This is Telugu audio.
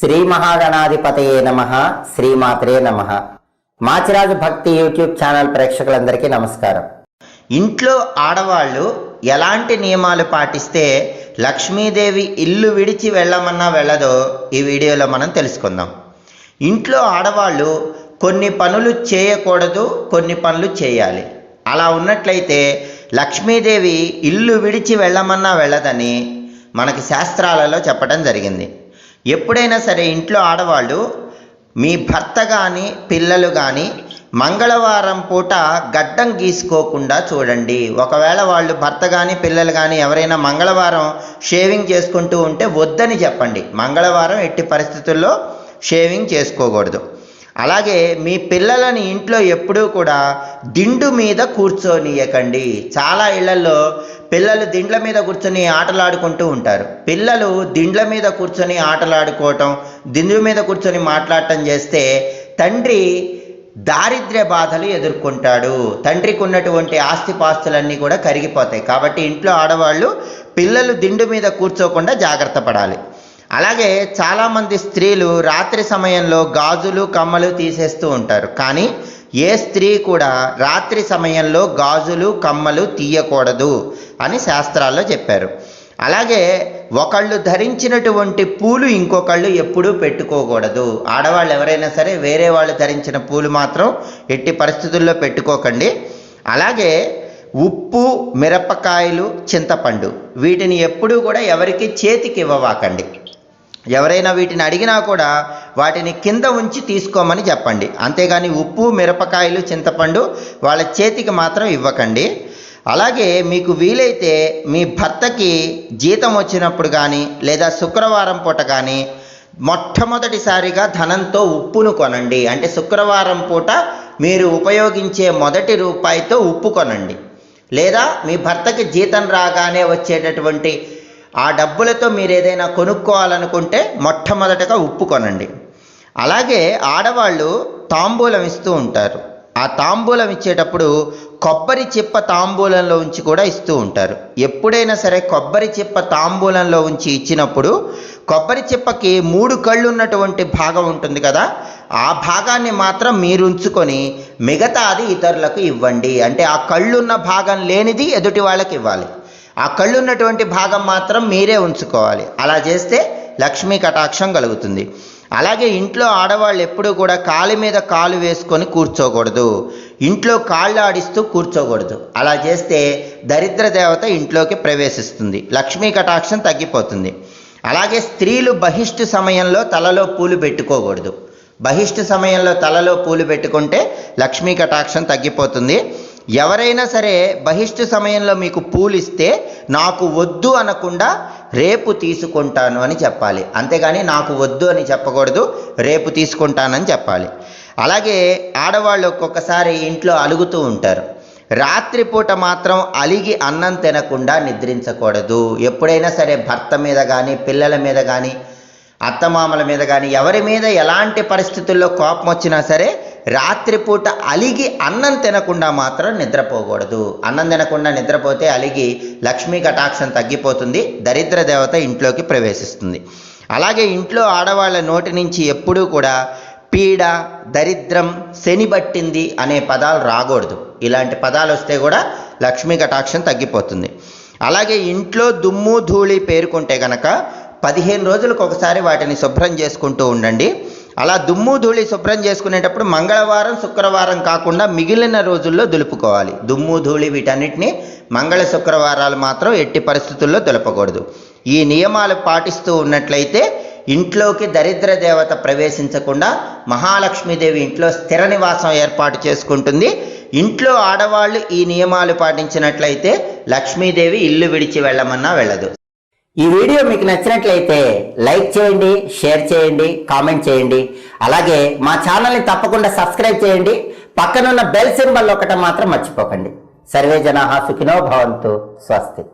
శ్రీ మహాగణాధిపతయే నమ శ్రీమాత్రే నమ. మాచిరాజు భక్తి యూట్యూబ్ ఛానల్ ప్రేక్షకులందరికీ నమస్కారం. ఇంట్లో ఆడవాళ్ళు ఎలాంటి నియమాలు పాటిస్తే లక్ష్మీదేవి ఇల్లు విడిచి వెళ్ళమన్నా వెళ్ళదో ఈ వీడియోలో మనం తెలుసుకుందాం. ఇంట్లో ఆడవాళ్ళు కొన్ని పనులు చేయకూడదు కొన్ని పనులు చేయాలి. అలా ఉన్నట్లయితే లక్ష్మీదేవి ఇల్లు విడిచి వెళ్ళమన్నా వెళ్ళదని మనకి శాస్త్రాలలో చెప్పడం జరిగింది. ఎప్పుడైనా సరే ఇంట్లో ఆడవాళ్ళు మీ భర్త కానీ పిల్లలు కానీ మంగళవారం పూట గడ్డం గీసుకోకుండా చూడండి. ఒకవేళ వాళ్ళు భర్త కానీ పిల్లలు కానీ ఎవరైనా మంగళవారం షేవింగ్ చేసుకుంటూ ఉంటే వద్దని చెప్పండి. మంగళవారం ఎట్టి పరిస్థితుల్లో షేవింగ్ చేసుకోకూడదు. అలాగే మీ పిల్లలని ఇంట్లో ఎప్పుడూ కూడా దిండు మీద కూర్చొనియకండి. చాలా ఇళ్ళలో పిల్లలు దిండ్ల మీద కూర్చొని ఆటలాడుకుంటూ ఉంటారు. పిల్లలు దిండ్ల మీద కూర్చొని ఆటలాడుకోవటం దిండు మీద కూర్చొని మాట్లాడటం చేస్తే తండ్రి దారిద్ర్య బాధలు ఎదుర్కొంటాడు. తండ్రికి ఉన్నటువంటి ఆస్తిపాస్తులన్నీ కూడా కరిగిపోతాయి. కాబట్టి ఇంట్లో ఆడవాళ్ళు పిల్లలు దిండు మీద కూర్చోకుండా జాగ్రత్త పడాలి. అలాగే చాలామంది స్త్రీలు రాత్రి సమయంలో గాజులు కమ్మలు తీసేస్తూ ఉంటారు. కానీ ఏ స్త్రీ కూడా రాత్రి సమయంలో గాజులు కమ్మలు తీయకూడదు అని శాస్త్రాల్లో చెప్పారు. అలాగే ఒకళ్ళు ధరించినటువంటి పూలు ఇంకొకళ్ళు ఎప్పుడూ పెట్టుకోకూడదు. ఆడవాళ్ళు ఎవరైనా సరే వేరే వాళ్ళు ధరించిన పూలు మాత్రం ఎట్టి పరిస్థితుల్లో పెట్టుకోకండి. అలాగే ఉప్పు మిరపకాయలు చింతపండు వీటిని ఎప్పుడూ కూడా ఎవరికి చేతికి ఇవ్వవాకండి. ఎవరైనా వీటిని అడిగినా కూడా వాటిని కింద ఉంచి తీసుకోమని చెప్పండి. అంతేగాని ఉప్పు మిరపకాయలు చింతపండు వాళ్ళ చేతికి మాత్రం ఇవ్వకండి. అలాగే మీకు వీలైతే మీ భర్తకి జీతం వచ్చినప్పుడు కానీ లేదా శుక్రవారం పూట కానీ మొట్టమొదటిసారిగా ధనంతో ఉప్పును కొనండి. అంటే శుక్రవారం పూట మీరు ఉపయోగించే మొదటి రూపాయితో ఉప్పు కొనండి. లేదా మీ భర్తకి జీతం రాగానే వచ్చేటటువంటి ఆ డబ్బులతో మీరు ఏదైనా కొనుక్కోవాలనుకుంటే మొట్టమొదటగా ఉప్పు కొనండి. అలాగే ఆడవాళ్ళు తాంబూలం ఇస్తూ ఉంటారు. ఆ తాంబూలం ఇచ్చేటప్పుడు కొబ్బరి చిప్ప తాంబూలంలో ఉంచి కూడా ఇస్తూ ఉంటారు. ఎప్పుడైనా సరే కొబ్బరి చిప్ప తాంబూలంలో ఉంచి ఇచ్చినప్పుడు కొబ్బరి చిప్పకి మూడు కళ్ళు ఉన్నటువంటి భాగం ఉంటుంది కదా ఆ భాగాన్ని మాత్రం మీరు ఉంచుకొని మిగతా అది ఇతరులకు ఇవ్వండి. అంటే ఆ కళ్ళున్న భాగం లేనిది ఎదుటి వాళ్ళకి ఇవ్వాలి. ఆ కళ్ళు ఉన్నటువంటి భాగం మాత్రం మీరే ఉంచుకోవాలి. అలా చేస్తే లక్ష్మీ కటాక్షం కలుగుతుంది. అలాగే ఇంట్లో ఆడవాళ్ళు ఎప్పుడూ కూడా కాలు మీద కాలు వేసుకొని కూర్చోకూడదు. ఇంట్లో కాళ్ళు ఆడిస్తూ కూర్చోకూడదు. అలా చేస్తే దరిద్ర దేవత ఇంట్లోకి ప్రవేశిస్తుంది. లక్ష్మీ కటాక్షం తగ్గిపోతుంది. అలాగే స్త్రీలు బహిష్టు సమయంలో తలలో పూలు పెట్టుకోకూడదు. బహిష్టు సమయంలో తలలో పూలు పెట్టుకుంటే లక్ష్మీ కటాక్షం తగ్గిపోతుంది. ఎవరైనా సరే బహిష్టు సమయంలో మీకు పూలు ఇస్తే నాకు వద్దు అనకుండా రేపు తీసుకుంటాను అని చెప్పాలి. అంతేగాని నాకు వద్దు అని చెప్పకూడదు రేపు తీసుకుంటానని చెప్పాలి. అలాగే ఆడవాళ్ళు ఒక్కొక్కసారి ఇంట్లో అలుగుతూ ఉంటారు. రాత్రిపూట మాత్రం అలిగి అన్నం తినకుండా నిద్రించకూడదు. ఎప్పుడైనా సరే భర్త మీద కానీ పిల్లల మీద కానీ అత్తమామల మీద కానీ ఎవరి మీద ఎలాంటి పరిస్థితుల్లో కోపం వచ్చినా సరే రాత్రిపూట అలిగి అన్నం తినకుండా మాత్రం నిద్రపోకూడదు. అన్నం తినకుండా నిద్రపోతే అలిగి లక్ష్మీ కటాక్షం తగ్గిపోతుంది దరిద్ర దేవత ఇంట్లోకి ప్రవేశిస్తుంది. అలాగే ఇంట్లో ఆడవాళ్ళ నోటి నుంచి ఎప్పుడూ కూడా పీడ దరిద్రం శనిబట్టింది అనే పదాలు రాకూడదు. ఇలాంటి పదాలు వస్తే కూడా లక్ష్మీ కటాక్షం తగ్గిపోతుంది. అలాగే ఇంట్లో దుమ్ము ధూళి పేరుకుంటే గనక పదిహేను రోజులకు ఒకసారి వాటిని శుభ్రం చేసుకుంటూ ఉండండి. అలా దుమ్ము ధూళి శుభ్రం చేసుకునేటప్పుడు మంగళవారం శుక్రవారం కాకుండా మిగిలిన రోజుల్లో దులుపుకోవాలి. దుమ్ము ధూళి వీటన్నిటిని మంగళ శుక్రవారాలు మాత్రం ఎట్టి పరిస్థితుల్లో దులపకూడదు. ఈ నియమాలు పాటిస్తూ ఉన్నట్లయితే ఇంట్లోకి దరిద్ర దేవత ప్రవేశించకుండా మహాలక్ష్మీదేవి ఇంట్లో స్థిర నివాసం ఏర్పాటు చేసుకుంటుంది. ఇంట్లో ఆడవాళ్ళు ఈ నియమాలు పాటించినట్లయితే లక్ష్మీదేవి ఇల్లు విడిచి వెళ్ళమన్నా వెళ్ళదు. ఈ వీడియో మీకు నచ్చినట్లయితే లైక్ చేయండి షేర్ చేయండి కామెంట్ చేయండి. అలాగే మా ఛానల్ని తప్పకుండా సబ్స్క్రైబ్ చేయండి. పక్కనున్న బెల్ సింబల్ ఒకటి మాత్రం మర్చిపోకండి. సర్వే జనాహా సుఖినో భవంతు. స్వస్తి.